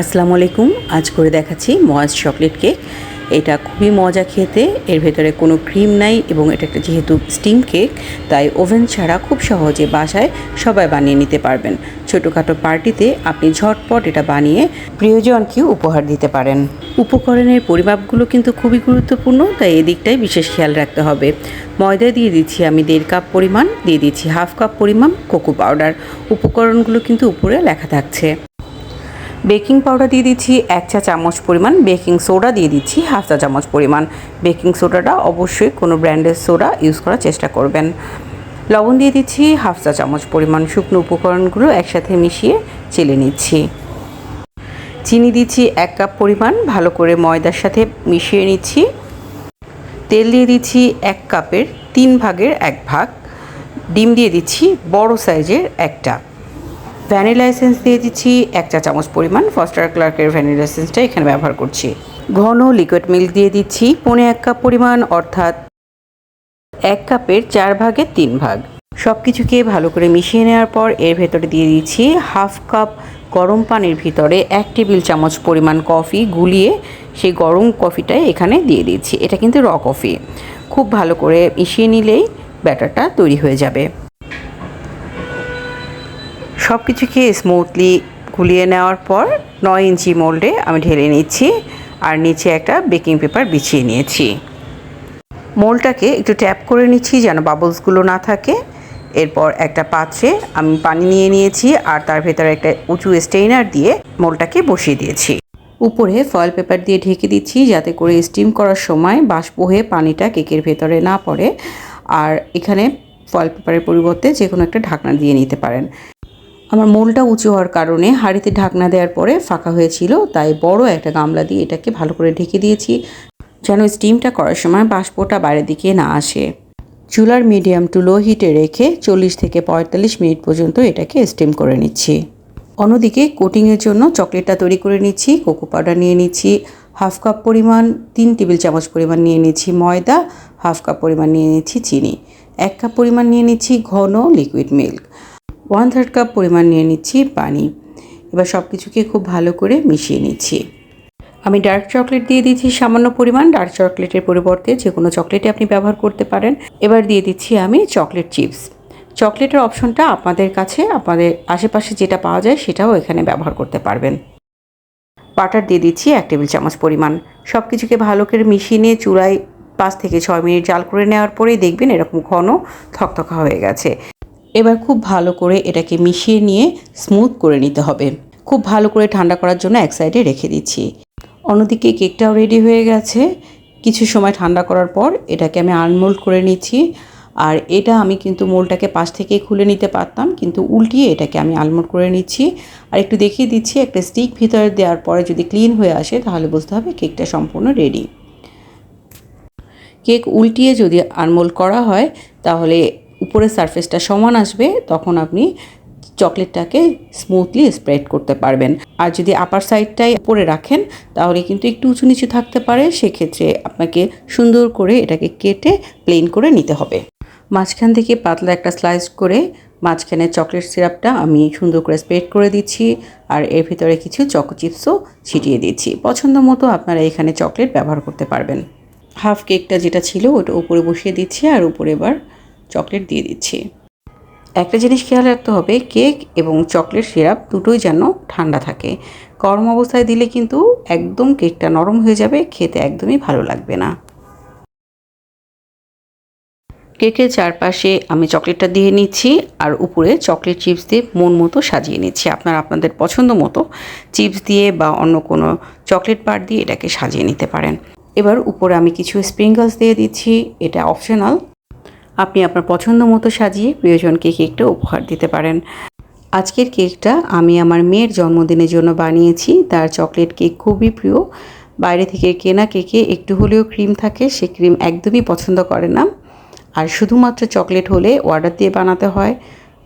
আসসালামু আলাইকুম। আজ করে দেখাচ্ছি ময়েস চকলেট কেক। এটা খুবই মজা খেতে, এর ভেতরে কোনো ক্রিম নাই এবং এটা একটা যেহেতু স্টিম কেক, তাই ওভেন ছাড়া খুব সহজে বাসায় সবাই বানিয়ে নিতে পারবেন। ছোটোখাটো পার্টিতে আপনি ঝটপট এটা বানিয়ে প্রিয়জনকেও উপহার দিতে পারেন। উপকরণের পরিমাপগুলো কিন্তু খুবই গুরুত্বপূর্ণ, তাই এদিকটাই বিশেষ খেয়াল রাখতে হবে। ময়দা দিয়ে দিচ্ছি আমি দেড় কাপ পরিমাণ, দিয়ে দিচ্ছি হাফ কাপ পরিমাণ কোকো পাউডার। উপকরণগুলো কিন্তু উপরে লেখা থাকছে। বেকিং পাউডার দিয়ে দিচ্ছি এক চা চামচ পরিমাণ, বেকিং সোডা দিয়ে দিচ্ছি হাফ চা চামচ পরিমাণ। বেকিং সোডাটা অবশ্যই কোনো ব্র্যান্ডের সোডা ইউজ করার চেষ্টা করবেন। লবণ দিয়ে দিচ্ছি হাফ চা চামচ পরিমাণ শুকনো উপকরণগুলো একসাথে মিশিয়ে চেলে নিচ্ছি। চিনি দিচ্ছি এক কাপ পরিমাণ, ভালো করে ময়দার সাথে মিশিয়ে নিচ্ছি। তেল দিয়ে দিচ্ছি এক কাপের তিন ভাগের এক ভাগ। ডিম দিয়ে দিচ্ছি বড় সাইজের একটা। ভ্যানিলা এসেন্স দিয়ে দিচ্ছি, এক চা চামচ পরিমাণ ফস্টার ক্লার্কের ভ্যানিলা এসেন্সটা এখানে ব্যবহার করছি। ঘন লিকুইড মিল্ক দিয়ে দিচ্ছি, পৌনে এক কাপ পরিমাণ, অর্থাৎ এক কাপের চার ভাগের তিন ভাগ। সব কিছুকে ভালো করে মিশিয়ে নেওয়ার পর এর ভেতরে দিয়ে দিচ্ছি হাফ কাপ গরম পানির ভিতরে এক টেবিল চামচ পরিমাণ কফি গুলিয়ে সেই গরম কফিটাই এখানে দিয়ে দিচ্ছি। এটা কিন্তু র কফি। খুব ভালো করে মিশিয়ে নিলেই ব্যাটারটা তৈরি হয়ে যাবে। সব কিছুকে স্মুথলি গুলিয়ে নেওয়ার পর নয় ইঞ্চি মোল্ডে আমি ঢেলে নিচ্ছি আর নিচে একটা বেকিং পেপার বিছিয়ে নিয়েছি। মোলটাকে একটু ট্যাপ করে নিচ্ছি যেন বাবলসগুলো না থাকে। এরপর একটা পাত্রে আমি পানি নিয়ে নিয়েছি আর তার ভেতরে একটা উঁচু স্টেইনার দিয়ে মোলটাকে বসিয়ে দিয়েছি। উপরে ফয়েল পেপার দিয়ে ঢেকে দিচ্ছি যাতে করে স্টিম করার সময় বাষ্প হয়ে পানিটা কেকের ভেতরে না পড়ে। আর এখানে ফয়েল পেপারের পরিবর্তে যে কোনো একটা ঢাকনা দিয়ে নিতে পারেন। আমার মোলটা উঁচু হওয়ার কারণে হাঁড়িতে ঢাকনা দেওয়ার পরে ফাঁকা হয়েছিল, তাই বড় একটা গামলা দিয়ে এটাকে ভালো করে ঢেকে দিয়েছি, যেন স্টিমটা করার সময় বাষ্পটা বাইরের দিকে না আসে। চুলার মিডিয়াম টু লো হিটে রেখে চল্লিশ থেকে পঁয়তাল্লিশ মিনিট পর্যন্ত এটাকে স্টিম করে নিচ্ছি। অন্যদিকে কোটিংয়ের জন্য চকলেটটা তৈরি করে নিচ্ছি, কোকো পাউডার নিয়ে নিচ্ছি, হাফ কাপ পরিমাণ, তিন টেবিল চামচ পরিমাণ নিয়ে নিচ্ছি ময়দা, হাফ কাপ পরিমাণ নিয়ে নিচ্ছি চিনি, এক কাপ পরিমাণ নিয়ে নিচ্ছি ঘন liquid milk one third cup পরিমাণ নিয়ে নিচ্ছি পানি। এবার সব কিছুকে খুব ভালো করে মিশিয়ে নিচ্ছি। আমি ডার্ক চকলেট দিয়ে দিচ্ছি সামান্য পরিমাণ। ডার্ক চকলেটের পরিবর্তে যে কোনো চকলেটে আপনি ব্যবহার করতে পারেন। এবার দিয়ে দিচ্ছি আমি চকলেট চিপস। চকলেটের অপশনটা আপনাদের কাছে, আপনাদের আশেপাশে যেটা পাওয়া যায় সেটাও এখানে ব্যবহার করতে পারবেন। বাটার দিয়ে দিচ্ছি এক টেবিল চামচ পরিমাণ। সব কিছুকে ভালো করে মিশিয়ে নিয়ে চূড়ায় পাঁচ থেকে ছয় মিনিট জাল করে নেওয়ার পরেই দেখবেন এরকম ঘন থকথকা হয়ে গেছে। এবার খুব ভালো করে এটাকে মিশিয়ে নিয়ে স্মুথ করে নিতে হবে। খুব ভালো করে ঠান্ডা করার জন্য এক সাইডে রেখে দিচ্ছি। অন্যদিকে কেকটাও রেডি হয়ে গেছে। কিছু সময় ঠান্ডা করার পর এটাকে আমি আনমোল্ড করে নিচ্ছি। আর এটা আমি কিন্তু মোলটাকে পাশ থেকে খুলে নিতে পারতাম, কিন্তু উল্টিয়ে এটাকে আমি আলমোল্ড করে নিচ্ছি। আর একটু দেখিয়ে দিচ্ছি, একটা স্টিক ভিতরে দেওয়ার পরে যদি ক্লিন হয়ে আসে, তাহলে বুঝতে হবে কেকটা সম্পূর্ণ রেডি কেক উল্টিয়ে যদি আনমোল্ড করা হয়, তাহলে উপরের সারফেসটা সমান আসবে, তখন আপনি চকলেটটাকে স্মুথলি স্প্রেড করতে পারবেন। আর যদি আপার সাইডটাই উপরে রাখেন, তাহলে কিন্তু একটু উঁচু নিচু থাকতে পারে, সেক্ষেত্রে আপনাকে সুন্দর করে এটাকে কেটে প্লেন করে নিতে হবে। মাঝখান থেকে পাতলা একটা স্লাইস করে মাঝখানে চকলেট সিরাপটা আমি সুন্দর করে স্প্রেড করে দিচ্ছি, আর এর ভিতরে কিছু চকো চিপসও ছিটিয়ে দিচ্ছি। পছন্দ মতো আপনারা এখানে চকলেট ব্যবহার করতে পারবেন। হাফ কেকটা যেটা ছিল, ওটা উপরে বসিয়ে দিচ্ছি, আর উপরে এবার চকলেট দিয়ে দিচ্ছি। একটা জিনিস খেয়াল রাখতে হবে, কেক এবং চকলেট সিরাপ দুটোই যেন ঠান্ডা থাকে। গরম অবস্থায় দিলে কিন্তু একদম কেকটা নরম হয়ে যাবে, খেতে একদমই ভালো লাগবে না। কেকের চারপাশে আমি চকলেটটা দিয়ে নিচ্ছি আর উপরে চকলেট চিপস দিয়ে মন মতো সাজিয়ে নিচ্ছি। আপনারা আপনাদের পছন্দ মতো চিপস দিয়ে বা অন্য কোনো চকলেট বার দিয়ে এটাকে সাজিয়ে নিতে পারেন। এবার উপরে আমি কিছু স্প্রিঙ্গলস দিয়ে দিচ্ছি, এটা অপশনাল। আপনি আপনার পছন্দ মতো সাজিয়ে প্রিয়জনকে কেকটা উপহার দিতে পারেন। আজকের কেকটা আমি আমার মেয়ের জন্মদিনের জন্য বানিয়েছি। তার চকলেট কেক খুবই প্রিয়। বাইরে থেকে কেনা কেকে একটু হলেও ক্রিম থাকে, সে ক্রিম একদমই পছন্দ করে না। আর শুধুমাত্র চকলেট হলে অর্ডার দিয়ে বানাতে হয়।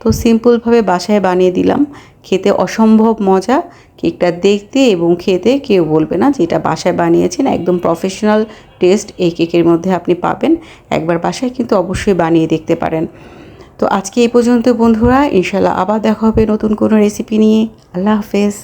তো সিম্পলভাবে বাসায় বানিয়ে দিলাম। খেতে অসম্ভব মজা। কেকটা দেখতে এবং খেতে কেউ বলবে না যে এটা বাসায় বানিয়েছেন। একদম প্রফেশনাল টেস্ট এই কেকের মধ্যে আপনি পাবেন। একবার বাসায় কিন্তু অবশ্যই বানিয়ে দেখতে পারেন। তো আজকে এই পর্যন্ত বন্ধুরা ইনশাল্লাহ আবার দেখা হবে নতুন কোনো রেসিপি নিয়ে। আল্লাহ হাফেজ।